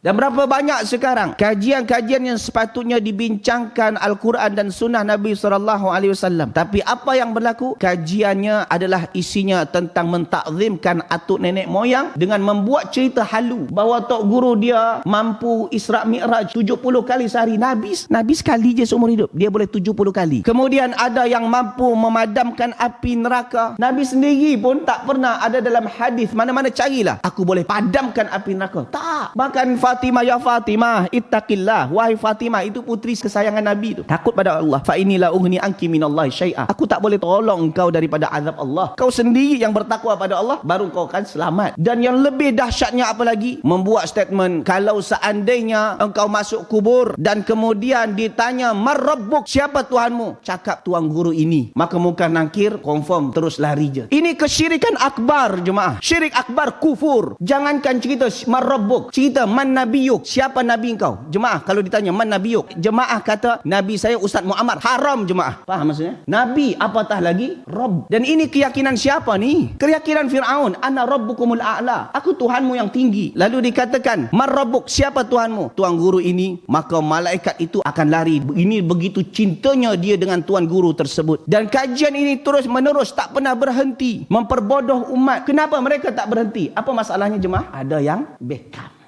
Dan berapa banyak sekarang kajian-kajian yang sepatutnya dibincangkan Al-Quran dan Sunnah Nabi SAW. Tapi apa yang berlaku? Kajiannya adalah isinya tentang mentakzimkan atuk nenek moyang dengan membuat cerita halu bahawa tok guru dia mampu Isra' Mi'raj 70 kali sehari. Nabi, Nabi sekali je seumur hidup. Dia boleh 70 kali. Kemudian ada yang mampu memadamkan api neraka. Nabi sendiri pun tak pernah ada dalam hadis mana-mana carilah. Aku boleh padamkan api neraka. Tak. Bahkan Fatimah ya Fatimah ittaqillah. Wahai Fatimah itu putri kesayangan Nabi itu takut pada Allah. Fa inilah ugni anki minallahi syai'a. Aku tak boleh tolong engkau daripada azab Allah. Kau sendiri yang bertakwa pada Allah baru kau akan selamat. Dan yang lebih dahsyatnya apa lagi? Membuat statement kalau seandainya engkau masuk kubur dan kemudian ditanya marabbuk siapa tuhanmu? Cakap tuan guru ini. Maka muka nangkir confirm terus lari je. Ini kesyirikan akbar jemaah. Syirik akbar kufur. Jangankan cerita marabbuk cerita man nabiyuk siapa nabi engkau? Jemaah kalau ditanya man nabiyuk jemaah kata nabi saya Ustaz Muhammad. Haram jemaah. Faham maksudnya? Nabi apatah lagi? Rabb dan ini keyakinan siapa ni? Keyakinan Firaun. Ana rabbukumul a'la. Aku tuhanmu yang tinggi. Lalu dikatakan man rabbuk siapa tuhanmu? Tuan guru ini. Maka malaikat itu akan lari. Ini begitu cintanya dia dengan tuan guru tersebut. Dan kajian ini terus menerus tak pernah berhenti. Memperbodoh umat. Kenapa mereka tak berhenti? Apa masalahnya jemaah? Ada yang backup